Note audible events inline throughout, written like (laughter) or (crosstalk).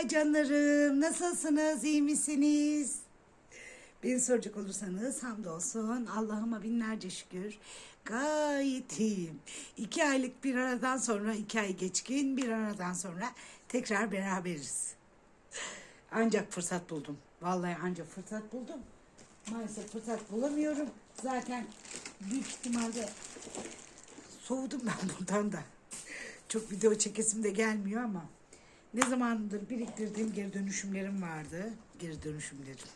Merhaba canlarım. Nasılsınız? İyi misiniz? Beni soracak olursanız hamdolsun Allah'ıma binlerce şükür. Gayet iyiyim. İki aylık bir aradan sonra, iki ay geçkin bir aradan sonra tekrar beraberiz. Ancak fırsat buldum. Vallahi ancak fırsat buldum. Maalesef fırsat bulamıyorum. Zaten büyük ihtimalle soğudum ben bundan da. Çok video çekesim de gelmiyor ama ne zamandır biriktirdiğim geri dönüşümlerim vardı. Geri dönüşümlerim.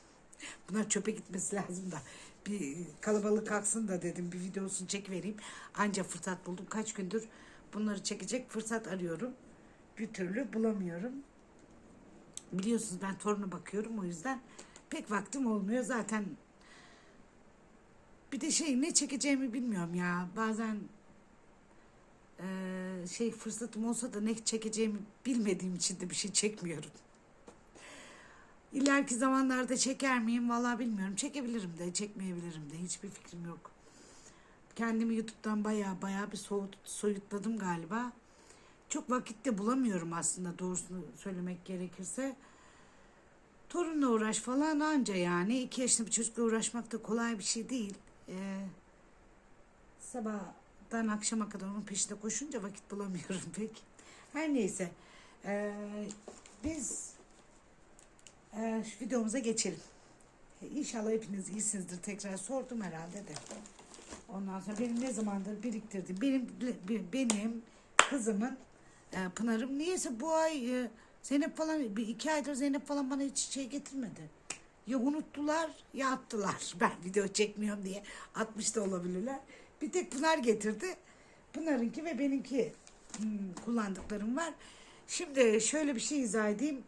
Bunlar çöpe gitmesi (laughs) lazım da. Bir kalabalık kalksın da dedim bir videosunu çekivereyim. Anca fırsat buldum. Kaç gündür bunları çekecek fırsat arıyorum. Bir türlü bulamıyorum. Biliyorsunuz ben toruna bakıyorum o yüzden pek vaktim olmuyor. Zaten bir de şey ne çekeceğimi bilmiyorum ya. Bazen eee, şey fırsatım olsa da ne çekeceğimi bilmediğim için de bir şey çekmiyorum. İleriki zamanlarda çeker miyim valla bilmiyorum. Çekebilirim de çekmeyebilirim de hiçbir fikrim yok. Kendimi YouTube'dan baya baya bir soğut, soyutladım galiba. Çok vakit de bulamıyorum aslında doğrusunu söylemek gerekirse. Torunla uğraş falan anca yani. iki yaşında bir çocukla uğraşmak da kolay bir şey değil. Ee, sabahtan akşama kadar onun peşinde koşunca vakit bulamıyorum (laughs) pek. Her neyse. Ee, biz ee, şu videomuza geçelim. İnşallah hepiniz iyisinizdir. Tekrar sordum herhalde de. Ondan sonra benim ne zamandır biriktirdim. Benim benim kızımın e, Pınar'ım niyeyse bu ay e, Zeynep falan bir iki aydır Zeynep falan bana hiç şey getirmedi. Ya unuttular ya attılar. Ben video çekmiyorum diye atmış da olabilirler. Bir tek Pınar getirdi. Pınar'ınki ve benimki hmm, kullandıklarım var. Şimdi şöyle bir şey izah edeyim.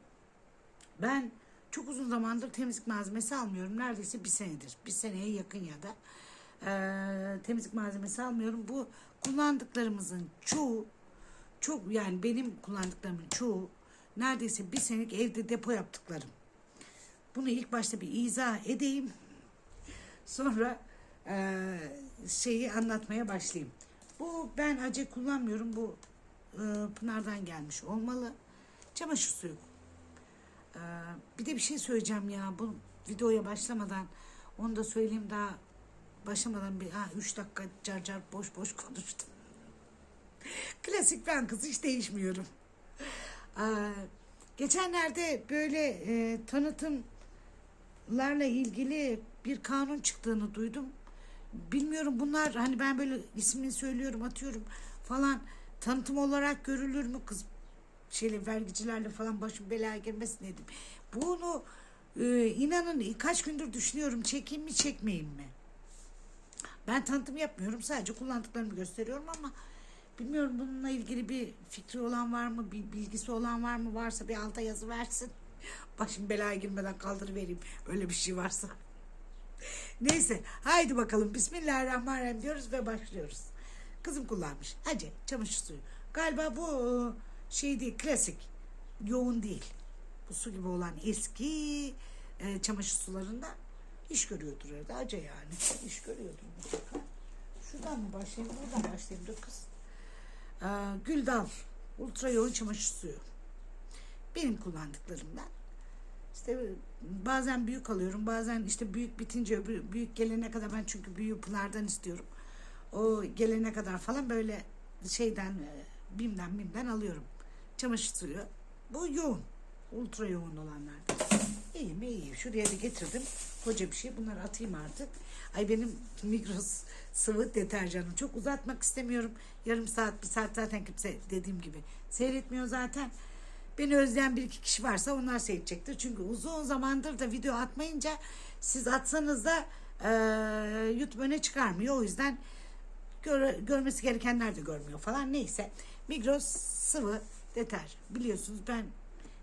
Ben çok uzun zamandır temizlik malzemesi almıyorum. Neredeyse bir senedir. Bir seneye yakın ya da eee, temizlik malzemesi almıyorum. Bu kullandıklarımızın çoğu çok yani benim kullandıklarımın çoğu neredeyse bir senelik evde depo yaptıklarım. Bunu ilk başta bir izah edeyim. Sonra eee, şeyi anlatmaya başlayayım. Bu ben acı kullanmıyorum. Bu eee, Pınar'dan gelmiş olmalı. Çamaşır suyu ee, bir de bir şey söyleyeceğim ya bu videoya başlamadan onu da söyleyeyim daha başlamadan bir ha, üç dakika car car boş boş (laughs) konuştum. Klasik ben kız hiç değişmiyorum. Ee, geçenlerde böyle e, tanıtımlarla ilgili bir kanun çıktığını duydum. Bilmiyorum bunlar hani ben böyle ismini söylüyorum atıyorum falan tanıtım olarak görülür mü kız şeyle vergicilerle falan başım belaya girmesin dedim. Bunu e, inanın kaç gündür düşünüyorum çekeyim mi çekmeyeyim mi? Ben tanıtım yapmıyorum sadece kullandıklarımı gösteriyorum ama bilmiyorum bununla ilgili bir fikri olan var mı bir bilgisi olan var mı varsa bir alta yazı versin. (laughs) Başım belaya girmeden kaldırıvereyim öyle bir şey varsa. Neyse haydi bakalım Bismillahirrahmanirrahim diyoruz ve başlıyoruz. Kızım kullanmış. Hadi çamaşır suyu. Galiba bu şey değil klasik yoğun değil. Bu su gibi olan eski e, çamaşır sularında iş görüyordur herhalde. Acı yani. iş görüyordur. Şuradan mı başlayayım? Buradan başlayayım. Dur kız. Ee, Güldal. Ultra yoğun çamaşır suyu. Benim kullandıklarımdan. İşte bazen büyük alıyorum. Bazen işte büyük bitince büyük gelene kadar ben çünkü büyüğü Pınar'dan istiyorum. O gelene kadar falan böyle şeyden e, bimden bimden alıyorum. Çamaşır suyu. Bu yoğun. Ultra yoğun olanlardan. İyi mi iyi. Şuraya da getirdim. Koca bir şey. Bunları atayım artık. Ay benim Migros sıvı deterjanım. Çok uzatmak istemiyorum. Yarım saat, bir saat zaten kimse dediğim gibi seyretmiyor zaten. Beni özleyen bir iki kişi varsa onlar seyredecektir. Çünkü uzun zamandır da video atmayınca siz atsanız da e, YouTube öne çıkarmıyor. O yüzden gör, görmesi gerekenler de görmüyor falan. Neyse. Migros sıvı deter. Biliyorsunuz ben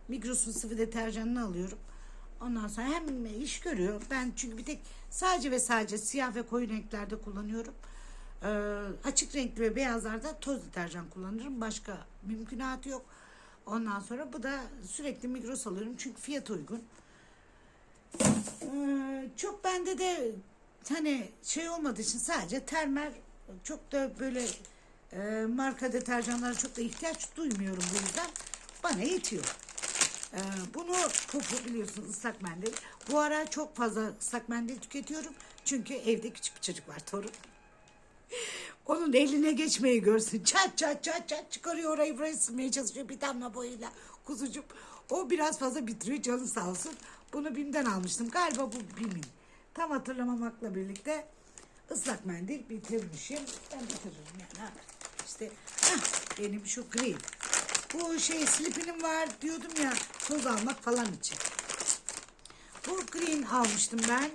Migros'un sıvı deterjanını alıyorum. Ondan sonra hem iş görüyor. Ben çünkü bir tek sadece ve sadece siyah ve koyu renklerde kullanıyorum. Ee, açık renkli ve beyazlarda toz deterjan kullanırım. Başka mümkünatı yok. Ondan sonra bu da sürekli Migros alıyorum. Çünkü fiyat uygun. Ee, çok bende de hani şey olmadığı için sadece termer çok da böyle e, marka deterjanlara çok da ihtiyaç duymuyorum bu yüzden. Bana yetiyor. Ee, bunu pupu biliyorsunuz ıslak mendil. Bu ara çok fazla ıslak mendil tüketiyorum. Çünkü evde küçük bir çocuk var torun. Onun eline geçmeyi görsün. Çat çat çat çat çıkarıyor orayı burayı silmeye çalışıyor bir damla boyuyla kuzucuğum. O biraz fazla bitiriyor canı sağ olsun. Bunu BİM'den almıştım. Galiba bu BİM'in. Tam hatırlamamakla birlikte ıslak mendil bitirmişim. Ben bitiririm yani. İşte hah, benim şu gri. Bu şey slipinin var diyordum ya toz almak falan için. Bu green almıştım ben.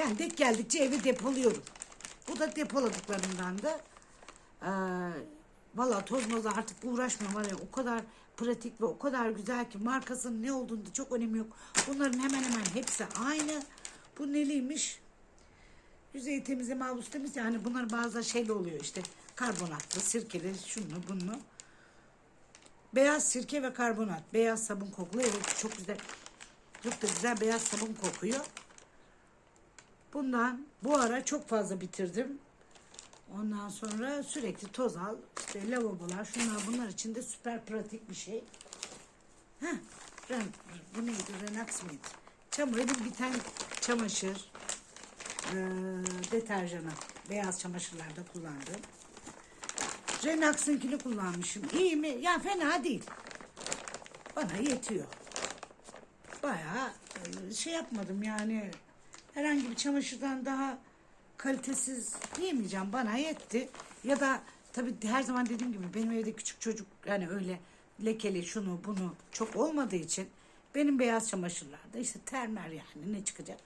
Yani denk geldikçe evi depoluyorum. Bu da depoladıklarımdan da. Ee, Valla toz moza artık uğraşmıyorum ya o kadar pratik ve o kadar güzel ki markasının ne olduğunu da çok önemi yok. Bunların hemen hemen hepsi aynı. Bu neliymiş? Yüzey temizleme havlusu temiz yani bunlar bazı şeyle oluyor işte karbonatlı, sirkeli, şunu bunu. Beyaz sirke ve karbonat. Beyaz sabun kokulu. Evet çok güzel. Çok da güzel beyaz sabun kokuyor. Bundan bu ara çok fazla bitirdim. Ondan sonra sürekli toz al. İşte lavabolar şunlar bunlar için de süper pratik bir şey. Heh, bu neydi? Renax mıydı? Çamur, elim biten çamaşır. Ee, deterjanı. Beyaz çamaşırlarda kullandım. Renax'ınkini kullanmışım. İyi mi? Ya fena değil. Bana yetiyor. Bayağı e, şey yapmadım yani. Herhangi bir çamaşırdan daha kalitesiz diyemeyeceğim. Bana yetti. Ya da tabii her zaman dediğim gibi benim evde küçük çocuk yani öyle lekeli şunu bunu çok olmadığı için benim beyaz çamaşırlarda işte termer yani ne çıkacak.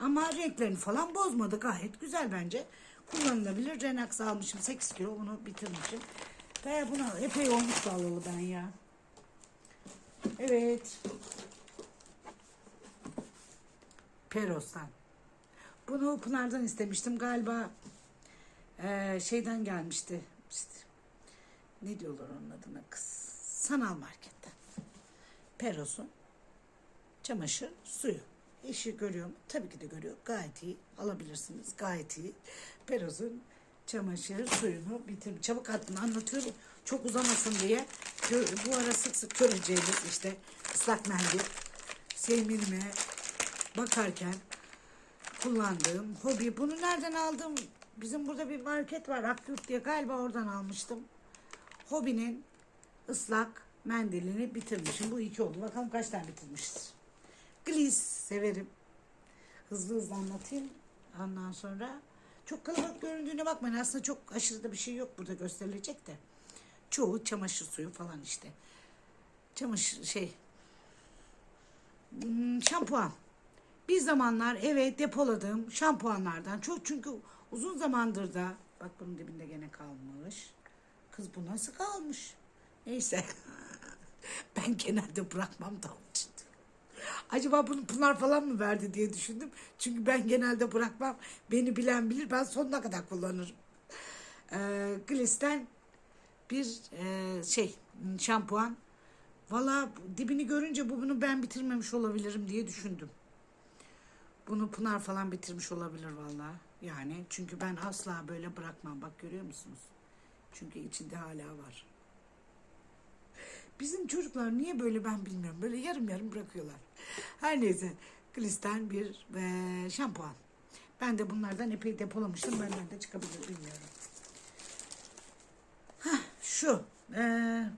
Ama renklerini falan bozmadı. Gayet güzel bence. Kullanılabilir. Renax almışım 8 kilo bunu bitirmişim. Ve bunu epey olmuş alalı ben ya. Evet. Peros'tan. Bunu Pınar'dan istemiştim. Galiba eee, şeyden gelmişti. İşte, ne diyorlar onun adına kız? Sanal marketten. Peros'un çamaşır suyu. İşi görüyor mu? Tabii ki de görüyor. Gayet iyi. Alabilirsiniz. Gayet iyi. Peros'un çamaşır suyunu bitir. Çabuk attım anlatıyorum. Çok uzamasın diye. Bu ara sık sık göreceğiniz işte ıslak mendil. Sevimime bakarken kullandığım hobi. Bunu nereden aldım? Bizim burada bir market var Akyurt diye galiba oradan almıştım. Hobinin ıslak mendilini bitirmişim. Bu iki oldu. Bakalım kaç tane bitirmişiz. Gliss severim. Hızlı hızlı anlatayım. Ondan sonra çok kalabalık göründüğüne bakmayın. Aslında çok aşırı da bir şey yok burada gösterilecek de. Çoğu çamaşır suyu falan işte. Çamaşır şey hmm, şampuan. Bir zamanlar eve depoladığım şampuanlardan çok çünkü uzun zamandır da bak bunun dibinde gene kalmış. Kız bu nasıl kalmış? Neyse. (laughs) ben genelde bırakmam da. Acaba bunu Pınar falan mı verdi diye düşündüm. Çünkü ben genelde bırakmam. Beni bilen bilir. Ben sonuna kadar kullanırım. Ee, Gliss'ten bir e, şey şampuan. Valla dibini görünce bu bunu ben bitirmemiş olabilirim diye düşündüm. Bunu Pınar falan bitirmiş olabilir valla. Yani çünkü ben asla böyle bırakmam. Bak görüyor musunuz? Çünkü içinde hala var. Bizim çocuklar niye böyle ben bilmiyorum. Böyle yarım yarım bırakıyorlar. Her neyse. Glisten bir e, şampuan. Ben de bunlardan epey depolamıştım. Benden de çıkabilir bilmiyorum. Hah, şu. E,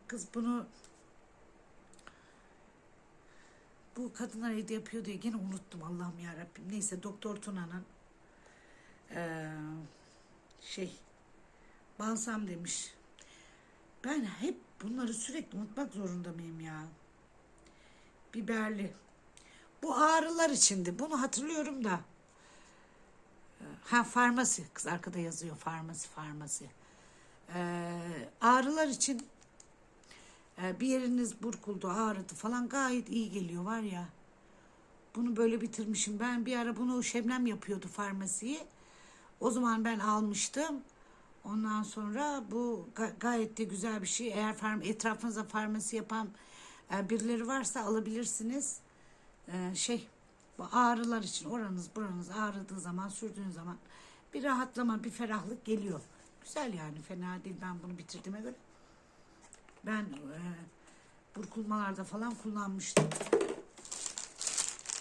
kız bunu bu kadınlar evde yapıyor diye gene unuttum Allah'ım ya Rabbim. Neyse Doktor Tuna'nın e, şey balsam demiş. Ben hep bunları sürekli unutmak zorunda mıyım ya? Biberli. Bu ağrılar içindi. Bunu hatırlıyorum da. Ha farmasi. Kız arkada yazıyor farmasi farmasi. Ee, ağrılar için e, bir yeriniz burkuldu ağrıdı falan gayet iyi geliyor var ya. Bunu böyle bitirmişim. Ben bir ara bunu Şebnem yapıyordu farmasiyi. O zaman ben almıştım. Ondan sonra bu ga- gayet de güzel bir şey. Eğer farm etrafınızda farmasi yapan e, birileri varsa alabilirsiniz. E, şey bu ağrılar için oranız buranız ağrıdığı zaman sürdüğün zaman bir rahatlama bir ferahlık geliyor. Güzel yani fena değil ben bunu bitirdiğime göre. Ben e, burkulmalarda falan kullanmıştım.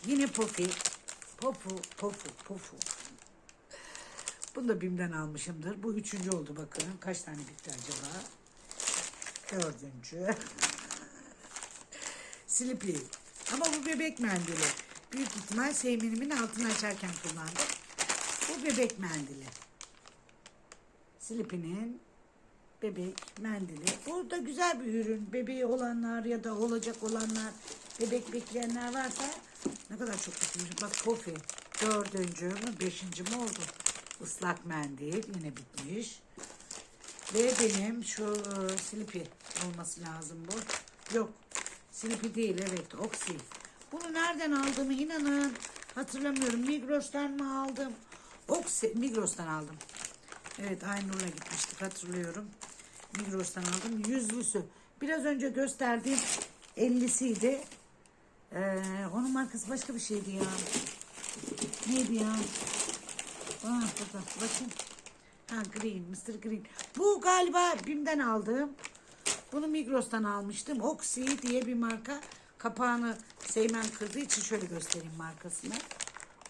Yine pofi. Pofu, pofu, pofu. Bunu da BİM'den almışımdır. Bu üçüncü oldu bakın. Kaç tane bitti acaba? Dördüncü. (laughs) Sleepy. Ama bu bebek mendili. Büyük ihtimal Seymen'imin altını açarken kullandım. Bu bebek mendili. Sleepy'nin bebek mendili. Bu da güzel bir ürün. Bebeği olanlar ya da olacak olanlar, bebek bekleyenler varsa ne kadar çok bitmiş. Bak kofi. Dördüncü mü, beşinci mi oldu? Islak mendil yine bitmiş. Ve benim şu e, Sleepy olması lazım bu. Yok. Sleepy değil evet. Oxy. Bunu nereden aldığımı inanın hatırlamıyorum. Migros'tan mı aldım? Oxy Migros'tan aldım. Evet Aynur'la gitmiştik hatırlıyorum. Migros'tan aldım. Yüzlüsü. Biraz önce gösterdiğim 50'siydi. Ee, onun markası başka bir şeydi ya. Neydi ya? Aa, burada bakayım. Ha Green, Mr. Green. Bu galiba BİM'den aldığım. Bunu Migros'tan almıştım. Oxy diye bir marka. Kapağını Seymen kırdığı için şöyle göstereyim markasını.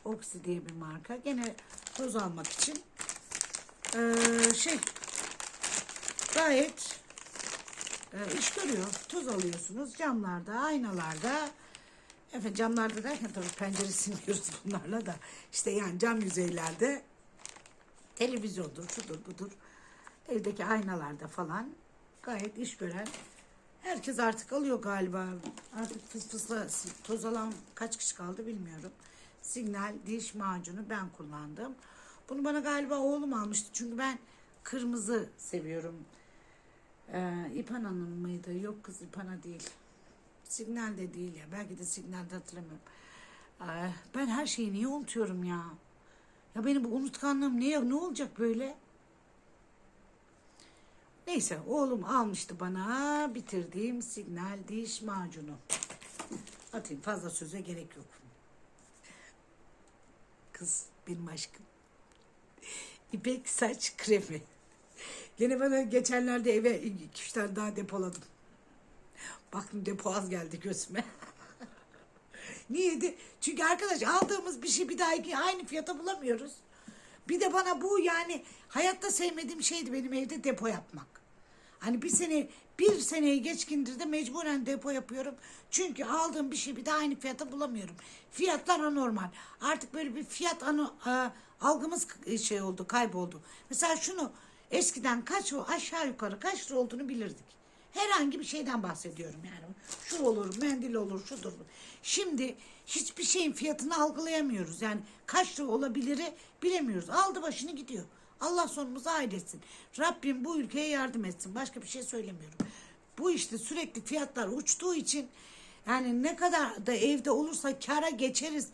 Oxy diye bir marka. Gene toz almak için. Ee, şey gayet e, iş görüyor. Toz alıyorsunuz camlarda, aynalarda. Efendim camlarda derken tabii pencere (laughs) silmiyoruz bunlarla da. İşte yani cam yüzeylerde televizyondur, şudur budur. Evdeki aynalarda falan gayet iş gören herkes artık alıyor galiba. Artık fıs fısla toz alan kaç kişi kaldı bilmiyorum. Signal diş macunu ben kullandım. Bunu bana galiba oğlum almıştı. Çünkü ben kırmızı seviyorum. Ee, İpana'nın mıydı? Yok kız İpana değil. Signal de değil ya. Belki de signalde hatırlamıyorum. Ee, ben her şeyi niye unutuyorum ya? Ya benim bu unutkanlığım ne, ne olacak böyle? Neyse oğlum almıştı bana bitirdiğim signal diş macunu. Atayım fazla söze gerek yok. Kız benim aşkım. İpek saç kremi. Gene bana geçenlerde eve iki üç tane daha depoladım. Baktım depo az geldi gözüme. (laughs) Niyeydi? Çünkü arkadaş aldığımız bir şey bir daha aynı fiyata bulamıyoruz. Bir de bana bu yani hayatta sevmediğim şeydi benim evde depo yapmak. Hani bir sene bir seneyi geçkindir de mecburen depo yapıyorum. Çünkü aldığım bir şey bir daha aynı fiyata bulamıyorum. Fiyatlar anormal. Artık böyle bir fiyat anı, a- algımız şey oldu, kayboldu. Mesela şunu eskiden kaç o aşağı yukarı kaç lira olduğunu bilirdik. Herhangi bir şeyden bahsediyorum yani. Şu olur, mendil olur, şudur. Şimdi hiçbir şeyin fiyatını algılayamıyoruz. Yani kaç lira olabiliri bilemiyoruz. Aldı başını gidiyor. Allah sonumuzu hayretsin. Rabbim bu ülkeye yardım etsin. Başka bir şey söylemiyorum. Bu işte sürekli fiyatlar uçtuğu için yani ne kadar da evde olursa kara geçeriz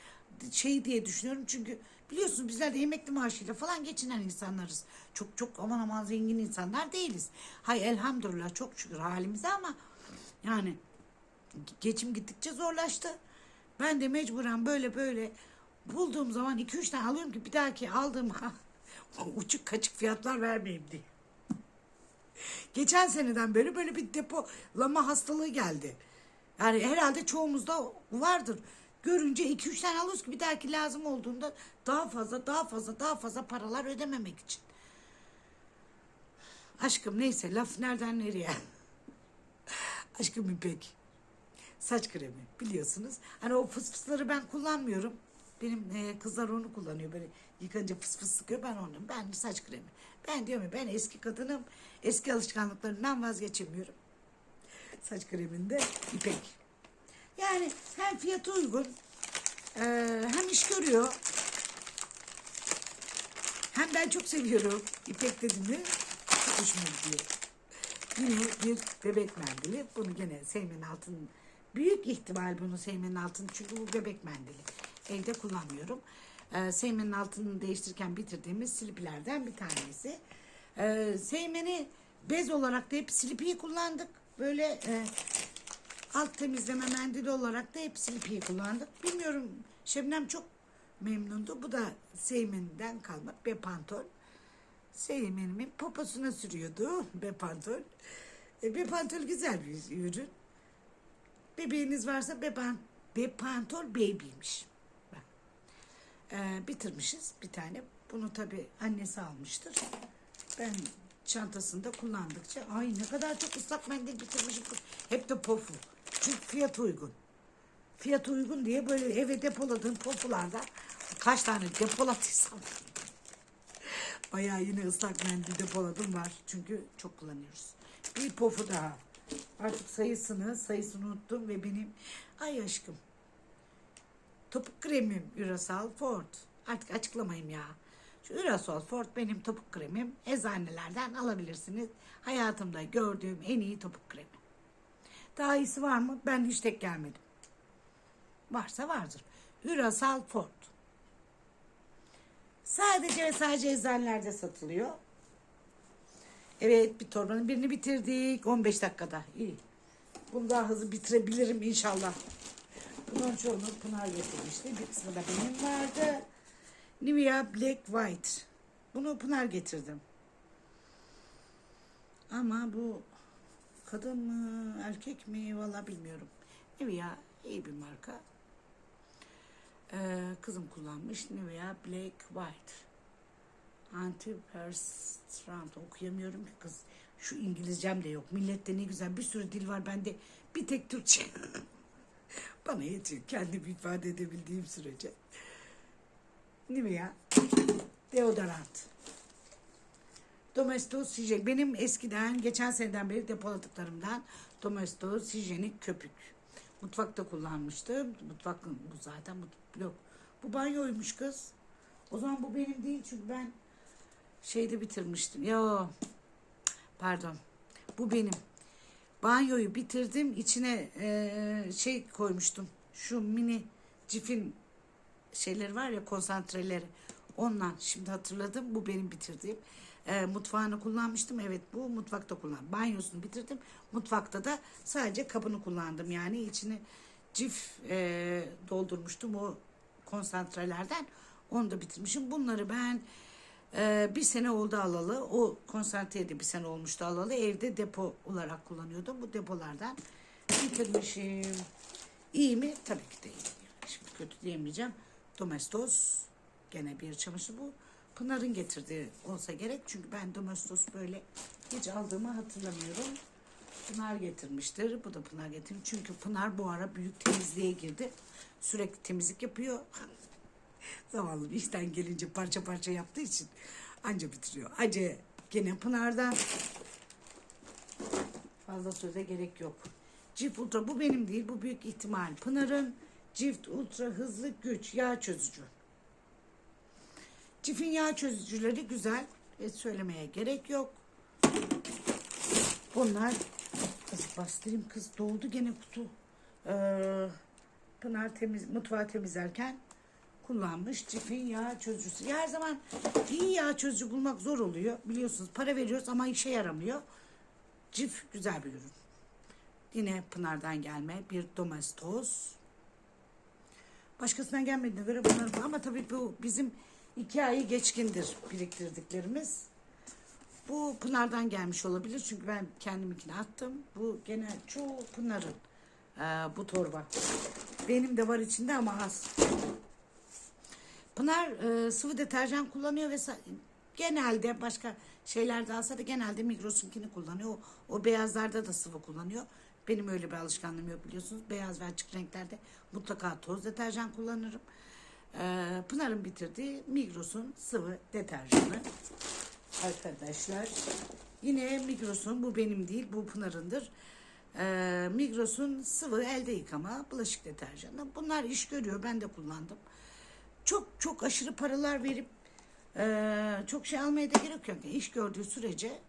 şey diye düşünüyorum. Çünkü biliyorsunuz bizler de emekli maaşıyla falan geçinen insanlarız. Çok çok aman aman zengin insanlar değiliz. Hay elhamdülillah çok şükür halimize ama yani geçim gittikçe zorlaştı. Ben de mecburen böyle böyle bulduğum zaman 2-3 tane alıyorum ki bir dahaki aldığım (laughs) uçuk kaçık fiyatlar vermeyeyim diye. Geçen seneden beri böyle bir depolama hastalığı geldi. Yani herhalde çoğumuzda vardır. Görünce 2-3 tane alıyoruz ki bir dahaki lazım olduğunda daha fazla daha fazla daha fazla paralar ödememek için. Aşkım neyse laf nereden nereye? (laughs) Aşkım İpek. Saç kremi biliyorsunuz. Hani o fıs fısları ben kullanmıyorum. Benim e, kızlar onu kullanıyor böyle yıkanınca fıs fıs sıkıyor ben onu. Ben saç kremi. Ben diyorum ya ben eski kadınım. Eski alışkanlıklarımdan vazgeçemiyorum. Saç kreminde İpek. Yani hem fiyatı uygun e, hem iş görüyor. Hem ben çok seviyorum. İpek dedim mi çok hoşuma gidiyor. Yine bir bebek mendili. Bunu gene Seymen Altın büyük ihtimal bunu Seymen'in altını çünkü bu bebek mendili. Evde kullanmıyorum. Ee, Seymen'in altını değiştirirken bitirdiğimiz sliplerden bir tanesi. Ee, Seymen'i bez olarak da hep slipiyi kullandık. Böyle e, alt temizleme mendili olarak da hep slipiyi kullandık. Bilmiyorum Şebnem çok memnundu. Bu da Seymen'den kalma bir pantol. Seymen'imin poposuna sürüyordu be pantol. E, be pantol güzel bir ürün. Bebeğiniz varsa beban, Bepantol Baby'ymiş. Bak. Ee, bitirmişiz bir tane. Bunu tabii annesi almıştır. Ben çantasında kullandıkça ay ne kadar çok ıslak mendil bitirmişim. Hep de pofu. Çünkü fiyat uygun. Fiyat uygun diye böyle eve depoladığım pofularda kaç tane depoladıysam (laughs) bayağı yine ıslak mendil depoladım var. Çünkü çok kullanıyoruz. Bir pofu daha. Artık sayısını sayısını unuttum ve benim ay aşkım topuk kremim Urasal Ford. Artık açıklamayayım ya. Şu Urasol Ford benim topuk kremim. Eczanelerden alabilirsiniz. Hayatımda gördüğüm en iyi topuk kremi. Daha iyisi var mı? Ben hiç tek gelmedim. Varsa vardır. Urasal Ford. Sadece ve sadece eczanelerde satılıyor. Evet bir torbanın birini bitirdik. 15 dakikada. İyi. Bunu daha hızlı bitirebilirim inşallah. Bunun çoğunu Pınar getirmişti. Bir kısmı da benim vardı. Nivea Black White. Bunu Pınar getirdim. Ama bu kadın mı erkek mi valla bilmiyorum. Nivea iyi bir marka. Ee, kızım kullanmış Nivea Black White. Antiperspirant okuyamıyorum ki kız. Şu İngilizcem de yok. Millette ne güzel bir sürü dil var. Bende bir tek Türkçe. (laughs) Bana yetiyor. Kendimi ifade edebildiğim sürece. Nivea deodorant. Domestos hijyen. Benim eskiden geçen seneden beri depoladıklarımdan Domestos hijyenik köpük. Mutfakta kullanmıştım. Mutfak bu zaten mut- yok. Bu banyoymuş kız. O zaman bu benim değil çünkü ben şeyde bitirmiştim. Yo. Pardon. Bu benim. Banyoyu bitirdim. İçine eee, şey koymuştum. Şu mini cifin şeyleri var ya konsantreleri. Ondan şimdi hatırladım. Bu benim bitirdiğim. Eee, mutfağını kullanmıştım. Evet bu mutfakta kullan. Banyosunu bitirdim. Mutfakta da sadece kabını kullandım. Yani içini cif eee, doldurmuştum o konsantrelerden. Onu da bitirmişim. Bunları ben eee, bir sene oldu alalı. O konsantreye de bir sene olmuştu alalı. Evde depo olarak kullanıyordum. Bu depolardan bitirmişim. İyi mi? Tabii ki de iyi. Şimdi kötü diyemeyeceğim. Domestos gene bir çamaşır bu. Pınar'ın getirdiği olsa gerek. Çünkü ben Domestos böyle hiç aldığımı hatırlamıyorum. Pınar getirmiştir. Bu da Pınar getirmiş. Çünkü Pınar bu ara büyük temizliğe girdi. Sürekli temizlik yapıyor. (laughs) Zavallı işten gelince parça parça yaptığı için anca bitiriyor. Acı gene Pınar'dan. Fazla söze gerek yok. Cift Ultra bu benim değil. Bu büyük ihtimal Pınar'ın Cift Ultra hızlı güç yağ çözücü. Cif'in yağ çözücüleri güzel. E, söylemeye gerek yok. Bunlar kız bastırayım kız doldu gene kutu. Ee, Pınar temiz mutfağı temizlerken kullanmış Cif'in yağ çözücüsü. Her zaman iyi yağ çözücü bulmak zor oluyor. Biliyorsunuz para veriyoruz ama işe yaramıyor. Cif güzel bir ürün. Yine Pınar'dan gelme bir domestos. Başkasından gelmediğine göre bunlar ama tabii bu bizim iki ayı geçkindir biriktirdiklerimiz. Bu Pınar'dan gelmiş olabilir çünkü ben kendiminkini attım. Bu gene çoğu Pınar'ın eee, bu torba. Benim de var içinde ama az. Pınar eee, sıvı deterjan kullanıyor ve genelde başka şeylerde alsa da genelde Migros'unkini kullanıyor. O, o beyazlarda da sıvı kullanıyor. Benim öyle bir alışkanlığım yok biliyorsunuz. Beyaz ve açık renklerde mutlaka toz deterjan kullanırım. Eee, Pınar'ın bitirdiği Migros'un sıvı deterjanı arkadaşlar. Yine Migros'un bu benim değil bu Pınar'ındır. Ee, Migros'un sıvı elde yıkama bulaşık deterjanı. Bunlar iş görüyor ben de kullandım. Çok çok aşırı paralar verip ee, çok şey almaya da gerek yok. İş gördüğü sürece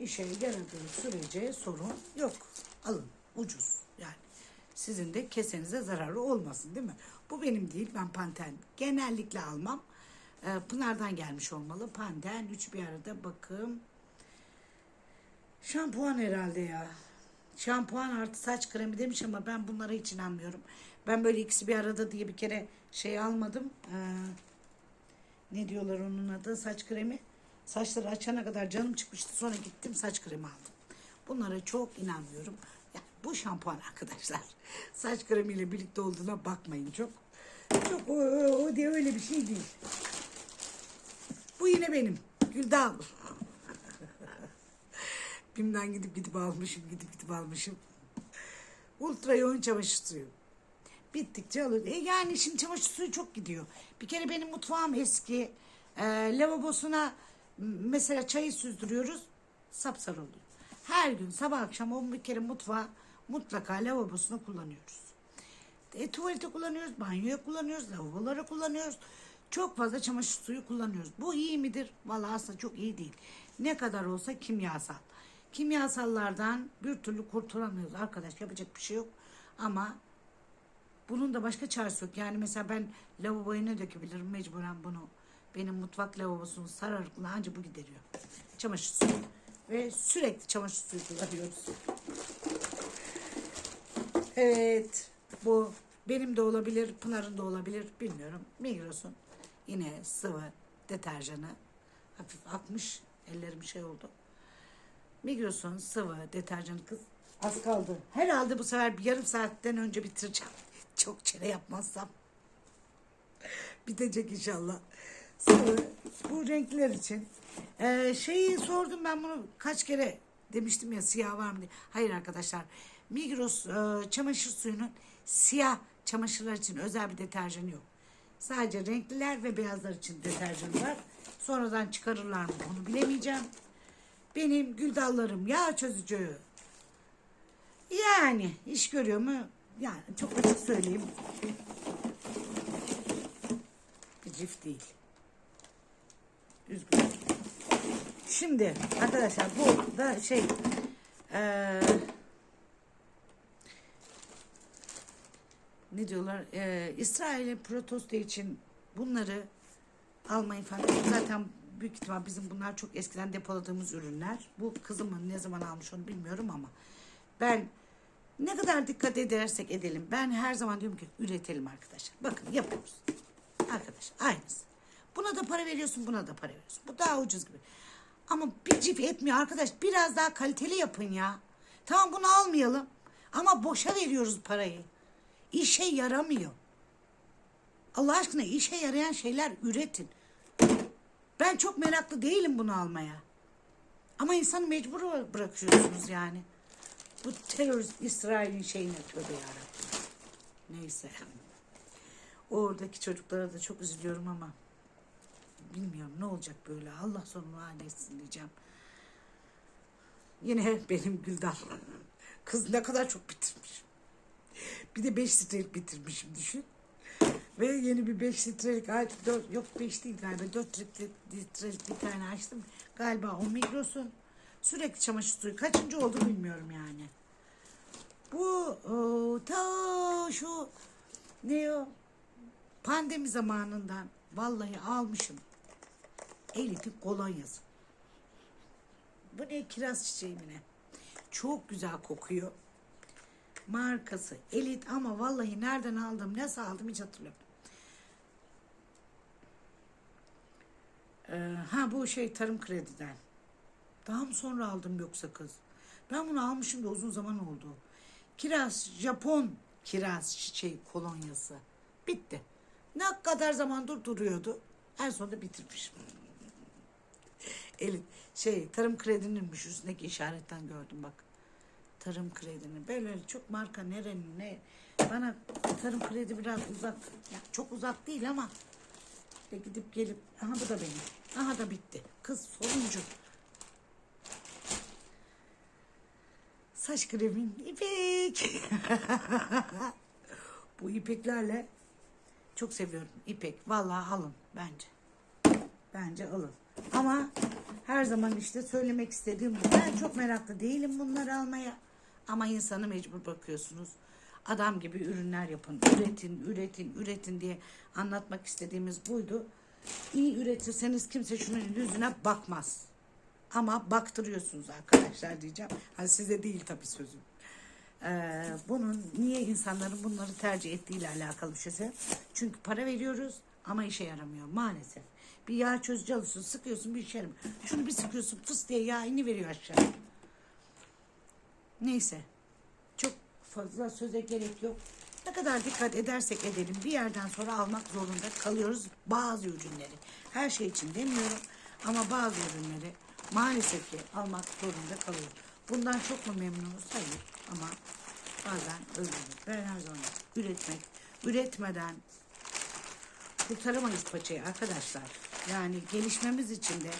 işe yaradığı sürece sorun yok. Alın ucuz yani. Sizin de kesenize zararı olmasın değil mi? Bu benim değil ben Panten genellikle almam. Ee, Pınar'dan gelmiş olmalı. Panten üç bir arada bakım. Şampuan herhalde ya. Şampuan artı saç kremi demiş ama ben bunlara hiç inanmıyorum. Ben böyle ikisi bir arada diye bir kere şey almadım. Ee, ne diyorlar onun adı? Saç kremi. Saçları açana kadar canım çıkmıştı. Sonra gittim saç kremi aldım. Bunlara çok inanmıyorum. Bu şampuan arkadaşlar. (laughs) Saç kremiyle birlikte olduğuna bakmayın çok. Çok o, o, diye öyle bir şey değil. Bu yine benim. Güldal. (laughs) Bim'den gidip gidip almışım, gidip gidip almışım. Ultra yoğun çamaşır suyu. Bittikçe alır. E yani şimdi çamaşır suyu çok gidiyor. Bir kere benim mutfağım eski. E, lavabosuna mesela çayı süzdürüyoruz. Sapsarı oluyor. Her gün sabah akşam on bir kere mutfağı mutlaka lavabosunu kullanıyoruz. E, tuvalete kullanıyoruz, banyoya kullanıyoruz, lavabolara kullanıyoruz. Çok fazla çamaşır suyu kullanıyoruz. Bu iyi midir? Vallahi aslında çok iyi değil. Ne kadar olsa kimyasal. Kimyasallardan bir türlü kurtulamıyoruz arkadaş. Yapacak bir şey yok. Ama bunun da başka çaresi yok. Yani mesela ben lavaboya ne dökebilirim? Mecburen bunu benim mutfak lavabosunu sararıkla anca bu gideriyor. Çamaşır suyu. Ve sürekli çamaşır suyu kullanıyoruz. Evet. Bu benim de olabilir, Pınar'ın da olabilir bilmiyorum. Migros'un yine sıvı deterjanı hafif akmış. Ellerim şey oldu. Migros'un sıvı deterjanı kız az kaldı. Herhalde bu sefer bir yarım saatten önce bitireceğim. (laughs) Çok çene yapmazsam. (laughs) Bitecek inşallah. Sıvı bu renkler için. Ee, şeyi sordum ben bunu kaç kere demiştim ya siyah var mı diye. Hayır arkadaşlar. Migros e, çamaşır suyunun siyah çamaşırlar için özel bir deterjanı yok. Sadece renkliler ve beyazlar için deterjanı var. Sonradan çıkarırlar mı onu bilemeyeceğim. Benim gül dallarım yağ çözücü. Yani iş görüyor mu? Yani çok açık söyleyeyim. Bir cif değil. Üzgünüm. Şimdi arkadaşlar bu da şey eee, ne diyorlar eee İsrail'e protesto için bunları almayın falan. Zaten büyük ihtimal bizim bunlar çok eskiden depoladığımız ürünler. Bu kızımın ne zaman almış onu bilmiyorum ama ben ne kadar dikkat edersek edelim. Ben her zaman diyorum ki üretelim arkadaşlar. Bakın yapıyoruz. Arkadaş aynısı. Buna da para veriyorsun buna da para veriyorsun. Bu daha ucuz gibi. Ama bir cif etmiyor arkadaş. Biraz daha kaliteli yapın ya. Tamam bunu almayalım. Ama boşa veriyoruz parayı. İşe yaramıyor. Allah aşkına işe yarayan şeyler üretin. Ben çok meraklı değilim bunu almaya. Ama insanı mecbur bırakıyorsunuz yani. Bu terörist İsrail'in şeyine tövbe yarabbim. Neyse. Oradaki çocuklara da çok üzülüyorum ama bilmiyorum ne olacak böyle. Allah sonunu halletsin diyeceğim. Yine benim Güldan. (laughs) Kız ne kadar çok bitirmiş. Bir de 5 litrelik bitirmişim düşün. Ve yeni bir 5 litrelik ay 4 yok 5 değil galiba 4 litre, litrelik bir tane açtım. Galiba o Migros'un sürekli çamaşır suyu kaçıncı oldu bilmiyorum yani. Bu o, ta şu ne o pandemi zamanından vallahi almışım. Elif'in kolonyası. Bu ne kiraz çiçeği mi ne? Çok güzel kokuyor. Markası Elit ama vallahi nereden aldım, nasıl aldım hiç hatırlamıyorum. Ee, ha bu şey tarım krediden. Daha mı sonra aldım yoksa kız? Ben bunu almışım da uzun zaman oldu. Kiraz, Japon kiraz çiçeği kolonyası. Bitti. Ne kadar zamandır duruyordu. En sonunda bitirmişim. Elit şey tarım kredininmiş üstündeki işaretten gördüm bak. Tarım kredini. Böyle çok marka nerenin ne. Bana tarım kredi biraz uzak. Ya çok uzak değil ama işte gidip gelip aha bu da benim. Aha da bitti. Kız sonuncu. Saç kremin ipek. (laughs) bu ipeklerle çok seviyorum ipek. Vallahi alın bence. Bence alın. Ama her zaman işte söylemek istediğim bu. Ben çok meraklı değilim bunları almaya. Ama insanı mecbur bakıyorsunuz. Adam gibi ürünler yapın. Üretin, üretin, üretin diye anlatmak istediğimiz buydu. İyi üretirseniz kimse şunun yüzüne bakmaz. Ama baktırıyorsunuz arkadaşlar diyeceğim. Hani size değil tabii sözüm. Ee, bunun niye insanların bunları tercih ettiğiyle alakalı bir şeyse. Çünkü para veriyoruz ama işe yaramıyor maalesef. Bir yağ çözücü alıyorsun, sıkıyorsun bir işe. Şunu bir sıkıyorsun fıs diye yağ ini veriyor aşağı. Neyse. Çok fazla söze gerek yok. Ne kadar dikkat edersek edelim bir yerden sonra almak zorunda kalıyoruz bazı ürünleri. Her şey için demiyorum ama bazı ürünleri maalesef ki almak zorunda kalıyoruz. Bundan çok mu memnunuz? Hayır ama bazen özlüyoruz. Ben her zaman üretmek, üretmeden kurtaramayız paçayı arkadaşlar. Yani gelişmemiz için de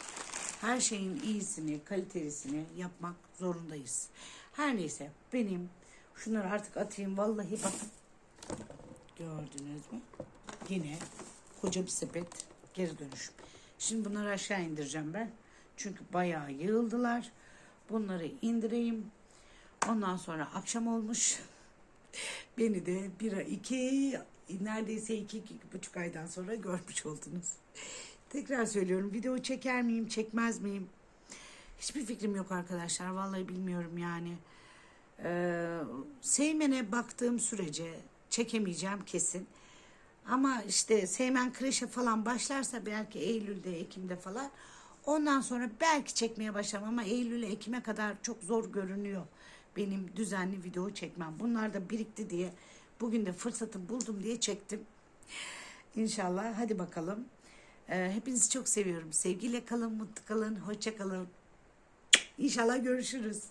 her şeyin iyisini, kalitesini yapmak zorundayız. Her neyse benim şunları artık atayım vallahi bakın. Gördünüz mü? Yine koca bir sepet geri dönüşüm. Şimdi bunları aşağı indireceğim ben. Çünkü bayağı yığıldılar. Bunları indireyim. Ondan sonra akşam olmuş. (laughs) Beni de bir iki neredeyse iki, iki buçuk aydan sonra görmüş oldunuz. Tekrar söylüyorum video çeker miyim çekmez miyim? Hiçbir fikrim yok arkadaşlar. Vallahi bilmiyorum yani. Ee, Seymen'e baktığım sürece çekemeyeceğim kesin. Ama işte Seymen kreşe falan başlarsa belki Eylül'de, Ekim'de falan. Ondan sonra belki çekmeye başlarım ama Eylül'e, Ekim'e kadar çok zor görünüyor benim düzenli video çekmem. Bunlar da birikti diye bugün de fırsatı buldum diye çektim. İnşallah hadi bakalım. Ee, hepinizi çok seviyorum. Sevgiyle kalın, mutlu kalın, hoşça kalın. İnşallah görüşürüz.